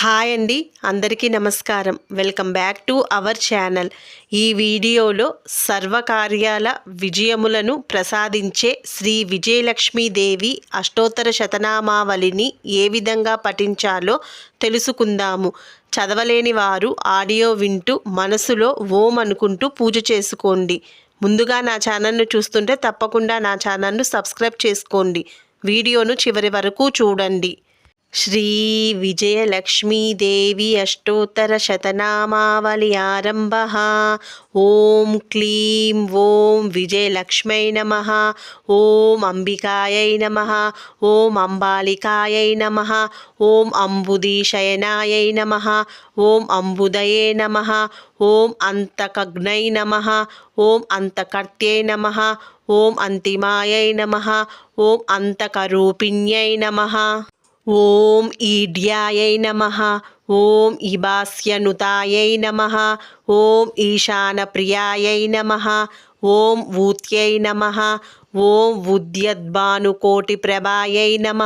Hi అండి అందరికీ నమస్కారం. Welcome back to our channel. ఈ వీడియోలో సర్వకార్యాల విజయములను ప్రసాదించే శ్రీ విజయలక్ష్మీదేవి అష్టోత్తర శతనామావళిని ఏ విధంగా పఠించాలో తెలుసుకుందాము. చదవలేని వారు ఆడియో వింటూ మనసులో ఓం అనుకుంటూ పూజ చేసుకోండి. ముందుగా నా ఛానల్ను చూస్తుంటే తప్పకుండా నా ఛానల్ను సబ్స్క్రైబ్ చేసుకోండి. వీడియోను చివరి వరకు చూడండి. శ్రీ విజయలక్ష్మీదేవి అష్టోత్తర శతనామావళి ఆరంభ. ఓం క్లీం ఓం విజయలక్ష్మై నమ. ఓం అంబికాయై నమ. ఓం అంబాలికాయై నమ. ఓం అంబుదీశయనాయై నమ. ఓం అంబుదయే నమ. ఓం అంతకగ్నై నమ. ఓం అంతకర్త్యై నమ. ఓం అంతిమాయై నమ. ఓం అంతకరూపిణ్యై నమ. ఓం ఈడ్యాయై నమ ఓం ఇబాస్యనుతాయై నమ ఓం ఈశానప్రియాయై నమ ఓం ఊత్యై నమ ఓం ఉద్యద్భానుకోటిప్రభాయై నమ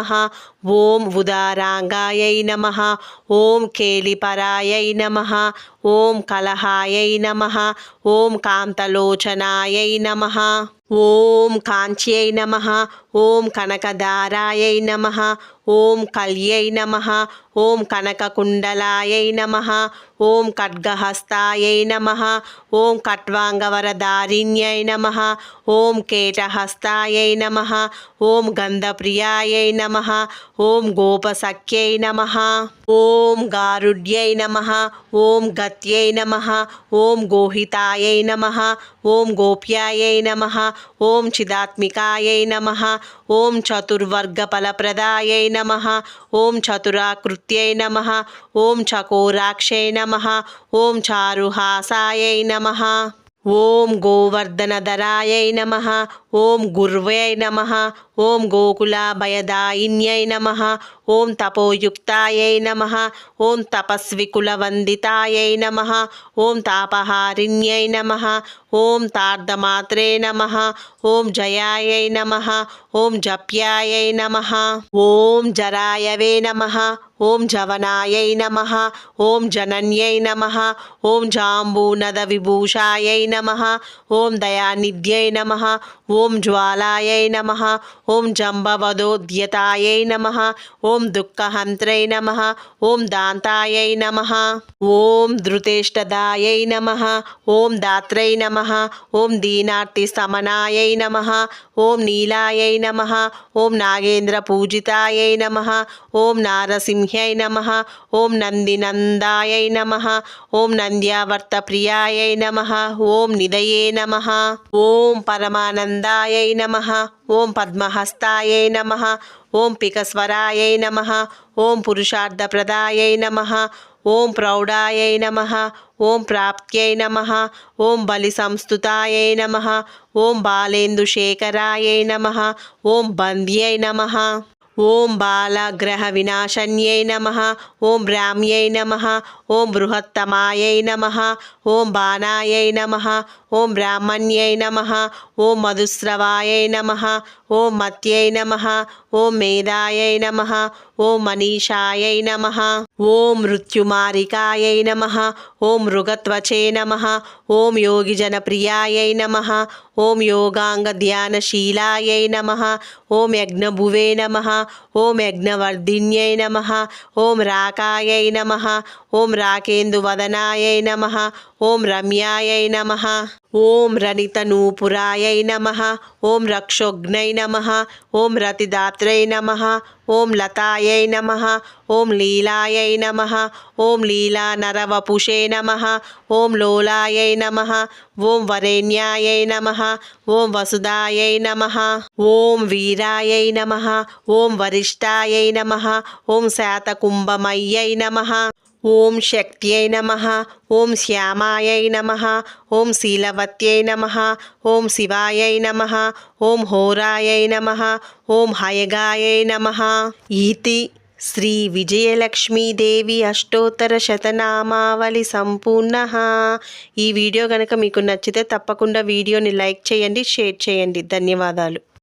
ఓం ఉదారాంగాయై నమ ఓం కేలిపరాయై నమ ఓం కలహాయై నమ ఓం కాంతలోచనాయై నమ. ఓం కాంచ్యై నమ ఓం కనకదారాయై నమ ఓం కళ్యై నమ ఓం కనకకుండలాయై నమ ఓం ఖడ్గహస్తాయై నమ ఓం కట్వాంగవరదారిణ్యై నమ ఓం కేటహస్తాయై నమ ఓం గంధప్రియాయై నమ ఓం గోపసఖ్యై నమ ఓం గారుడ్యై నమ ఓం గత్యై నమ ఓం గోహితాయై నమ ఓం గోప్యాయై నమ ఓం చిదాత్మికాయై నమ. ఓం చతుర్వర్గ చతుర్వర్గఫలప్రదాయై నమ. ఓం చతురాకృత్యై నమ. ఓం చకోరాక్షై నమ. ఓం చారుహాసాయై నమ. ఓం గోవర్ధనధరాయై నమ. ఓం గుర్వై నమ ఓం గోకులాభయదాయిన్యై నమ ఓం తపోయుక్తాయై నమ ఓం తపస్వికులవందితాయై నమ ఓం తాపహారిణ్యై నమ ఓం తార్ధమాత్రే నమ ఓం జయాయై నమ ఓం జప్యాయై నమ ఓం జరాయవే నమ ఓం జవనాయై నమ ఓం జనన్యై నమ ఓం జాంబూనద విభూషాయై నమ ఓం దయానిధ్యై నమ ఓం ఓం జ్వాలాయై నమ ఓం జంబవదోద్యతాయై నమ ఓం దుఃఖహంత్రై నమ ఓం దాంతాయై నమ ఓం ధృతేష్టదాయై నమ ఓం దాత్రై నమ ఓం దీనార్తి సమనాయై నమ ఓం నీలాయై నమ ఓం నాగేంద్ర పూజితాయై నమ ఓం నారసింహ్యై నమ ఓం నందినందాయై నమ ఓం నంద్యావర్త నంద్యావర్తప్రియాయై నమ ఓం నిదయే నమ ఓం పరమానందాయై నమ ఓం పద్మహస్తాయై నమ ఓం పికస్వరాయై నమ ఓం పురుషార్థప్రదాయై నమ ఓం ప్రౌఢాయై నమ ఓం ప్రాప్త్యై నమ ఓం బలి సంస్థుతాయై నమ ఓం బాలేందుశేఖరాయై నమ ఓం బంద్యై నమ ఓం బాలగ్రహ వినాశన్యై నమ ఓం బ్రాహ్మ్యై నమ ఓం బృహత్తమాయై నమ ఓం బాణాయై నమ ఓం బ్రాహ్మణ్యై నమ ఓం మధుస్రవాయై నమ ఓం మత్యై నమ ఓం మేధాయై నమ ఓం మనీషాయై నమ ఓం మృత్యుమారికాయై నమ ఓం మృగత్వచే నమ ఓం యోగిజనప్రియాయై నమ ఓం యోగాంగధ్యానశీలాయై నమ ఓం యజ్ఞభువే నమ ఓం యజ్ఞవర్ధిన్యై నమ ఓం రాకాయై నమ ఓం రాకేందువదనాయై నమ ఓం రమ్యాయై నమ ఓం రణితనూపురాయై నమ ఓం రక్షోఘ్నై నమ ఓం రతిదాత్రై నమ ఓం లతాయై నమ ఓం లీలాయై నమ ఓం లీలా నరవపుషే నమ ఓం లోలాయై నమ ఓం వరేణ్యాయై నమ ఓం వసుదాయై నమ ఓం వీరాయై నమ ఓం వరిష్టాయై నమ ఓం శాతకుంభమయ్యై నమ ఓం శక్త్యై నమ ఓం శ్యామాయై నమ ఓం శీలవత్యై నమ ఓం శివాయై నమ ఓం హోరాయై నమ ఓం హయగాయై నమ. ఈతి శ్రీ విజయలక్ష్మీదేవి అష్టోత్తర శతనామావళి సంపూర్ణ. ఈ వీడియో కనుక మీకు నచ్చితే తప్పకుండా వీడియోని లైక్ చేయండి షేర్ చేయండి. ధన్యవాదాలు.